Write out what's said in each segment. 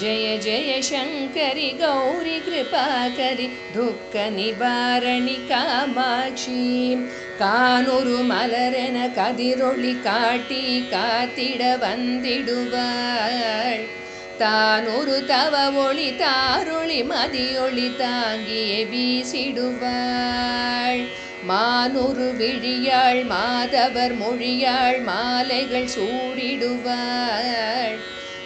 ஜய ஜய சங்கரி கௌரி கிருபாகரி துக்க நிவாரணி காமாட்சி. கானொரு மலரென கதிரொளி காட்டி காத்திட வந்திடுவாள். தானொரு தவ ஒளி தாரொளி மதியொளி தாங்கியே வீசிடுவாள். மானொரு விழியாள் மாதவர் மொழியாள் மாலைகள் சூடிடுவாள்.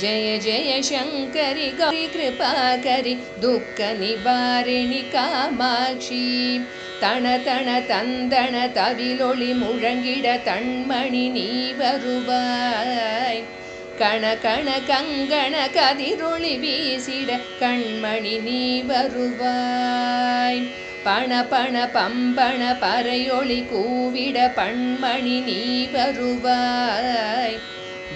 ஜய ஜய சங்கரி கௌரி கிருபாகரி துக்க நிவாரிணி காமாட்சி தன தன தந்தன தவிலொளி முழங்கிட தண்மணி நீ வருவாய் கண கண கங்கண கதிரொளி வீசிட கண்மணி நீ வருவாய் பண பண பம்பண பறையொளி கூவிட பண்மணி நீ வருவாய்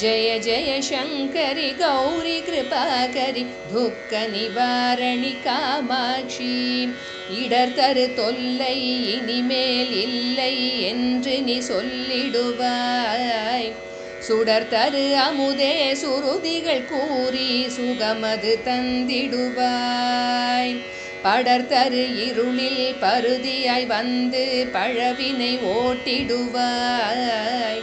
ஜய ஜய சங்கரி கௌரி கிருபாகரி துக்க நிவாரணி காமாட்சி இடர் தரு தொல்லை இனிமேல் இல்லை என்று நீ சொல்லிடுவாய்। சுடர் தரு அமுதே சுருதிகள் கூறி சுகமது தந்திடுவாய்। படர் தரு இருளில் பருதியாய் வந்து பழவினை ஓட்டிடுவாய்।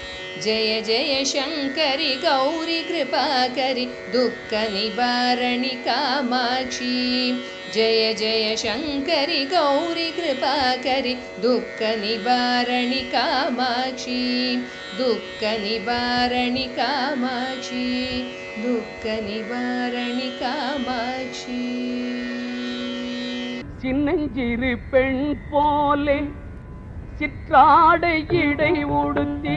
जय जय शङ्करि गौरि कृपाकरि दुःखनिवारणि कामाक्षी जय जय शङ्करि गौरि कृपाकरि दुःखनिवारणि कामाक्षी दुःख निवारणि कामाक्षी दुःख निवारणि कामाक्षी சின்னஞ்சிறு பெண் போலே சிற்றாடை இடை உடுத்தி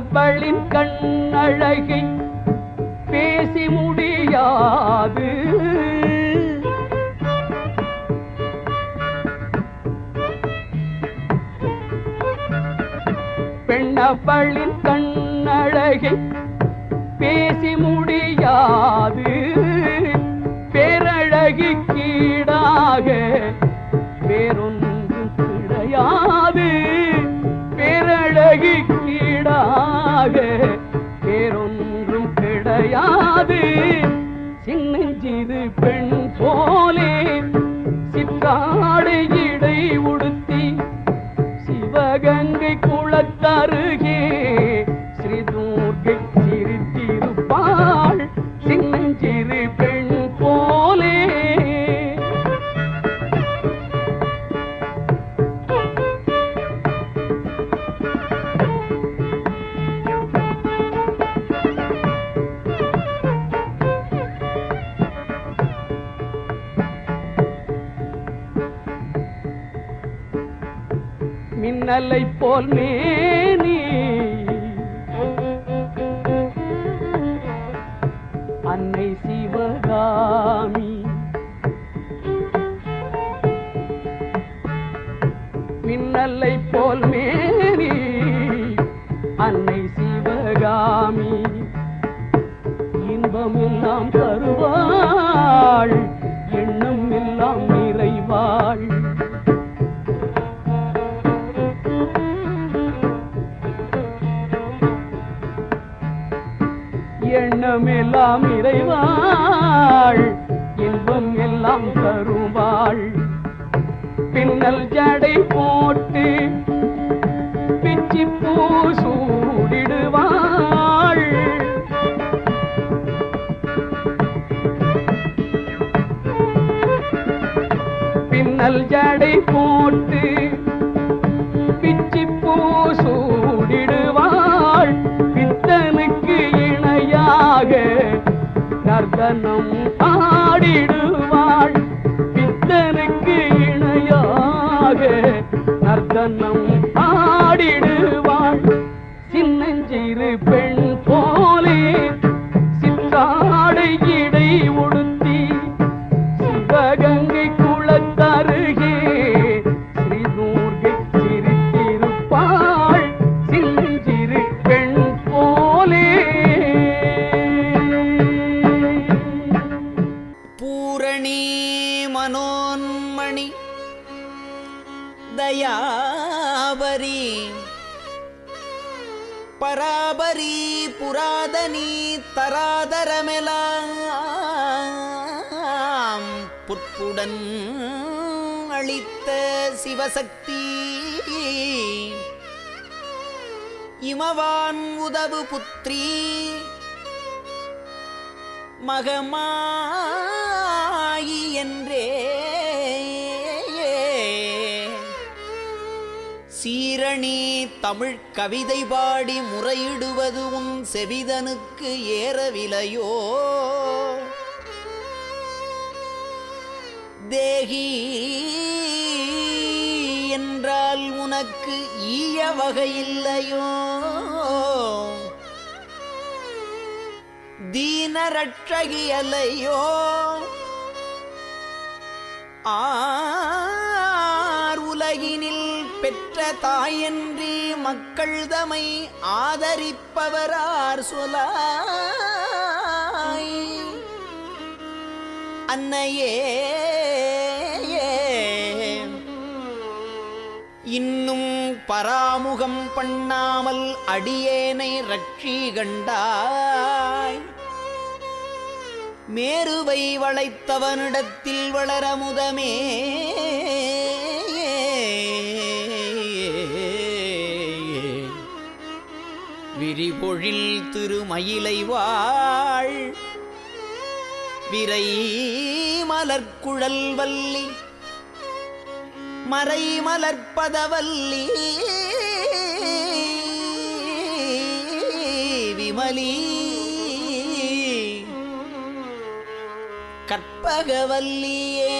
அவளின் கண்ணழகை பேசி முடியாது. பெண்ணவளின் கண்ணழகை பேசி முடியாது. பேரழகி கீடாக மின்னலை போல் மேனி. அன்னை சிவகாமி. மின்னலை போல் மேனி. அன்னை சிவகாமி. இன்பம் எல்லாம் தருவாள். இன்பம் எல்லாம் இறைவாள். இன்பம் எல்லாம் தருவாள். பின்னல் ஜடை போட்டு பிச்சி பூ சூடிடுவாள். பின்னல் ஜடை போட்டு புட்புடன் அளித்த சிவசக்தி. இமவான் உதவு புத்திரி மகமாயி என்றே. சீரணி தமிழ் கவிதை பாடி முறையிடுவது உன் செவிதனுக்கு ஏறவிலையோ தேகி என்றால் உனக்கு ஈய வகையில்லையோ? தீனரட்சகியலையோ ஆர் உலகினில் பெற்ற தாயன்றி மக்கள் தமை ஆதரிப்பவரார் சொலார். அன்னையே இன்னும் பராமுகம் பண்ணாமல் அடியேனை ரட்சி கண்டாய். மேருவை வளைத்தவனிடத்தில் வளரமுதமே விரிபொழில் திருமயிலை வாழ். விரை மலர்குழல் வல்லி மறை மலர்ப்பதவல்லி விமலி. கற்பகவல்லியே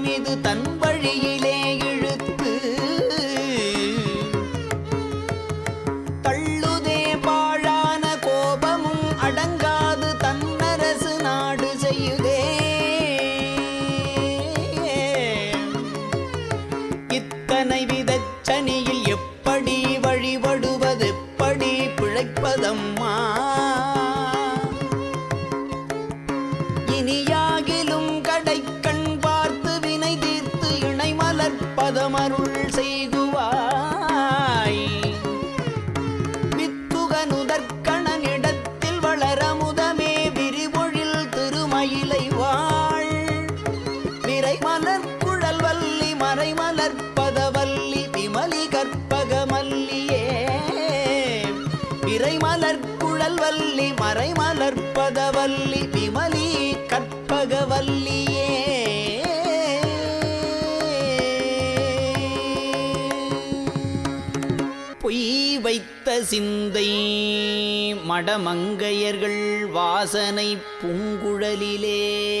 இத்தனை குழல் வல்லி மறைமலர் பதவல்லி விமலி கற்பகவல்லியே. பொய் வைத்த சிந்தை மடமங்கையர்கள் வாசனை பூங்குழலிலே.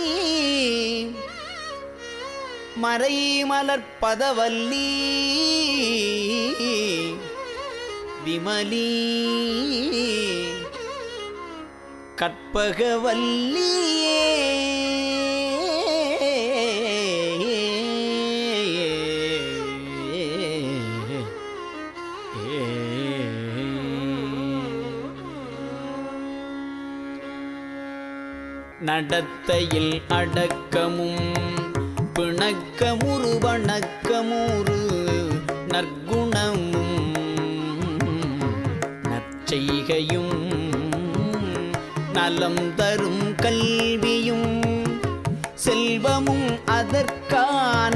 மறைமலர்பதவல்லி விமலி. கற்பகவல்லியே. நடத்தையில் அடக்கமும் பிணக்கமுறு வணக்கமுறு நற்குணமும் நற்செய்கையும் நலம் தரும் கல்வியும் செல்வமும் அதற்கான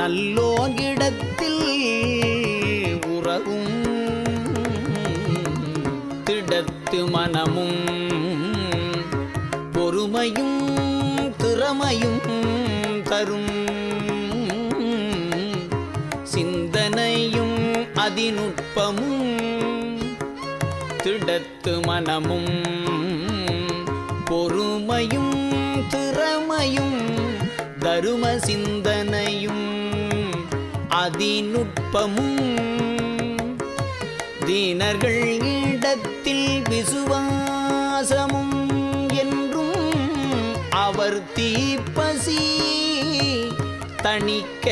நல்லோங்கிடத்தில் உறவும் திடத்து மனமும் பொறுமையும் திறமையும் தரும் சிந்தனையும் அதிநுட்பமும் திடத்து மனமும் பொறுமையும் திறமையும் தரும சிந்தனையும் அதிநுட்பமும் தீனர்கள் இடத்தில் விசுவாசமும் என்றும் அவர் தீப்பசி தணிக்க